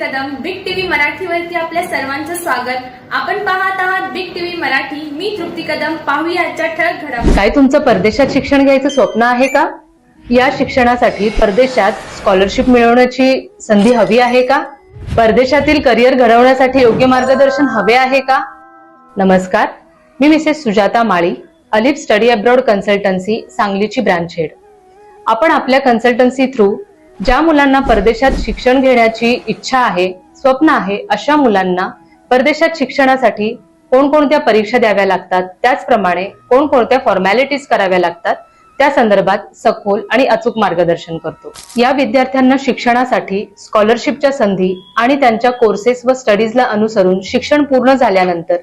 Kadam big TV मराठीवरती आपल्या सर्वांचं स्वागत. आपण पाहत आहात बिग टीव्ही मराठी. मी तृप्ती कदम. पाहूया आजच्या ठळक घडामोडी. काय तुमचं परदेशात शिक्षण घ्यायचं स्वप्न आहे का? या शिक्षणासाठी परदेशात स्कॉलरशिप मिळवण्याची संधी हवी आहे का? परदेशातील करिअर घडवण्यासाठी योग्य मार्गदर्शन हवे आहे का? नमस्कार. मी Mrs Sujata Mali Alif study abroad consultancy सांगलीची ब्रांच हेड आपण आपल्या कन्सल्टन्सी थ्रू ज्या मुलांना परदेशात शिक्षण घेण्याची इच्छा आहे स्वप्न आहे अशा मुलांना परदेशात शिक्षणासाठी कोणकोणत्या परीक्षा द्याव्या लागतात त्याचप्रमाणे कोणकोणत्या फॉर्मॅलिटीज कराव्या लागतात त्या संदर्भात सखोल आणि अचूक मार्गदर्शन करतो. या विद्यार्थ्यांना शिक्षणासाठी स्कॉलरशिपच्या संधी आणि त्यांच्या कोर्सेस व स्टडीजला अनुसरून शिक्षण पूर्ण झाल्यानंतर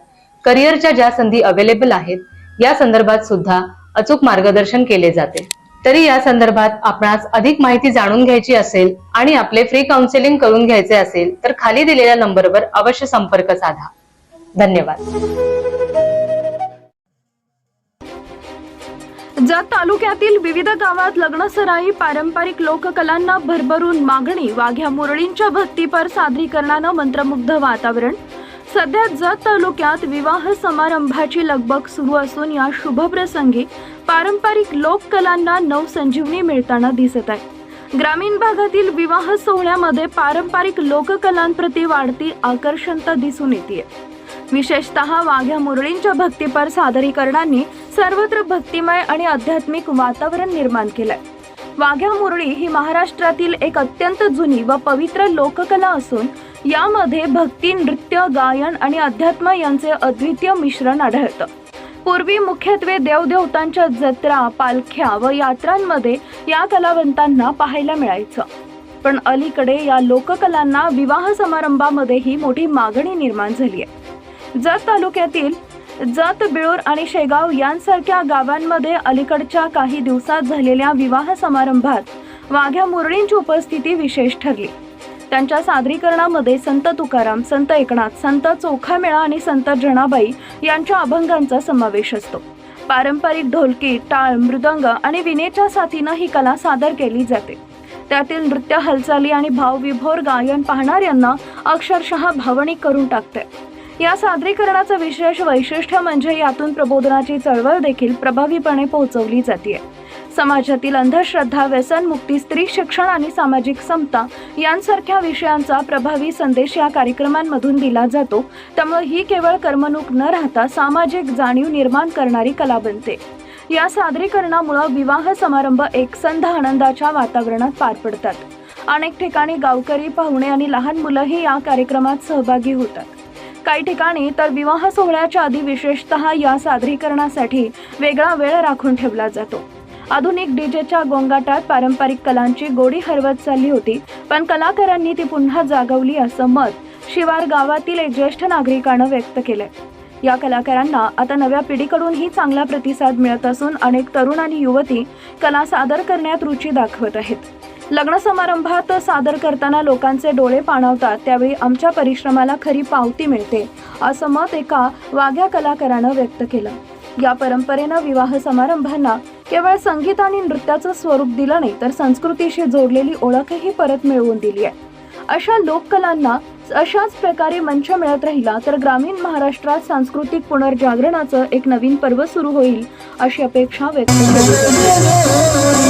करिअरच्या ज्या संधी अवेलेबल आहेत या संदर्भात सुद्धा अचूक मार्गदर्शन केले जाते. तरी या संदर्भात आपणास अधिक माहिती जाणून घ्यायची असेल आणि आपले फ्री काउन्सिलिंग करून घ्यायचे असेल तर खाली दिलेल्या नंबरवर अवश्य संपर्क साधा. धन्यवाद. जत तालुक्यातील विविध गावात लग्नसराई पारंपरिक लोककलांना भरभरून मागणी वाघ्या मुरळींच्या भक्तीपर सादरीकरणानं मंत्रमुग्ध वातावरण सध्या जत तालुक्यात विवाह समारंभाची लगबग सुरू असून या शुभप्रसंगी पारंपरिक लोककलांना नवसंजीवनी मिळताना दिसत आहे. ग्रामीण भागातील विवाह सोहळ्यामध्ये पारंपरिक लोककलांप्रती वाढती आकर्षणता दिसून येते विशेषतः वाघ्या मुरळींच्या भक्तीपर सादरीकरणांनी सर्वत्र भक्तिमय आणि आध्यात्मिक वातावरण निर्माण केलंय. वाघ्या मुरळी ही महाराष्ट्रातील एक अत्यंत जुनी व पवित्र लोककला असून यामध्ये भक्ती नृत्य गायन आणि अध्यात्म यांचे अद्वितीय मिश्रण आढळतं. पूर्वी मुख्यत्वे देवदेवतांच्या जत्रा पालख्या व यात्रांमध्ये या कलावंतांना पाहायला मिळायचं. पण अलीकडे या लोककलांना विवाह समारंभामध्येही मोठी मागणी निर्माण झाली आहे. जत तालुक्यातील जत बिळूर आणि शेगाव यांसारख्या गावांमध्ये अलीकडच्या काही दिवसात झालेल्या विवाह समारंभात वाघ्या मुरळींची उपस्थिती विशेष ठरली. त्यांच्या सादरीकरणामध्ये संत तुकाराम संत एकनाथ संत चोखामेळा आणि संत जनाबाई यांच्या अभंगांचा समावेश असतो. पारंपरिक ढोलकी टाळ मृदंग आणि विनेच्या साथीनं ही कला सादर केली जाते. त्यातील नृत्य हालचाली आणि भावविभोर गायन पाहणाऱ्यांना अक्षरशः भावनिक करून टाकते. या सादरीकरणाचं विशेष वैशिष्ट्य म्हणजे यातून प्रबोधनाची चळवळ देखील प्रभावीपणे पोहोचवली जाते समाजातील अंधश्रद्धा व्यसनमुक्ती स्त्री शिक्षण आणि सामाजिक समता यांसारख्या विषयांचा प्रभावी संदेश या कार्यक्रमांमधून दिला जातो. त्यामुळे ही केवळ करमणूक न राहता सामाजिक जाणीव निर्माण करणारी कला बनते. या सादरीकरणामुळे विवाह समारंभ एकसंध आनंदाच्या वातावरणात पार पडतात. अनेक ठिकाणी गावकरी पाहुणे आणि लहान मुलंही या कार्यक्रमात सहभागी होतात. काही ठिकाणी तर विवाह सोहळ्याच्या आधी विशेषतः या सादरीकरणासाठी वेगळा वेळ राखून ठेवला जातो. आधुनिक डीजेच्या गोंगाटात पारंपरिक कलांची गोडी हरवत चालली होती पण कलाकारांनी ती पुन्हा जागवली असं मत शिवार गावातील एक ज्येष्ठ नागरिकानं व्यक्त केलंय. या कलाकारांना आता नव्या पिढीकडूनही चांगला प्रतिसाद मिळत असून अनेक तरुण आणि युवती कला सादर करण्यात रुची दाखवत आहेत. लग्न समारंभात सादर करताना लोकांचे डोळे पाणावतात त्यावेळी आमच्या परिश्रमाला खरी पावती मिळते असं मत एका वाघ्या कलाकारानं व्यक्त केलं. या परंपरेनं विवाह समारंभांना केवळ संगीत आणि नृत्याचं स्वरूप दिलं नाही तर संस्कृतीशी जोडलेली ओळखही परत मिळवून दिली आहे. अशा लोककलांना अशाच प्रकारे मंच मिळत राहिला तर ग्रामीण महाराष्ट्रात सांस्कृतिक पुनर्जागरणाचं एक नवीन पर्व सुरू होईल अशी अपेक्षा व्यक्त केली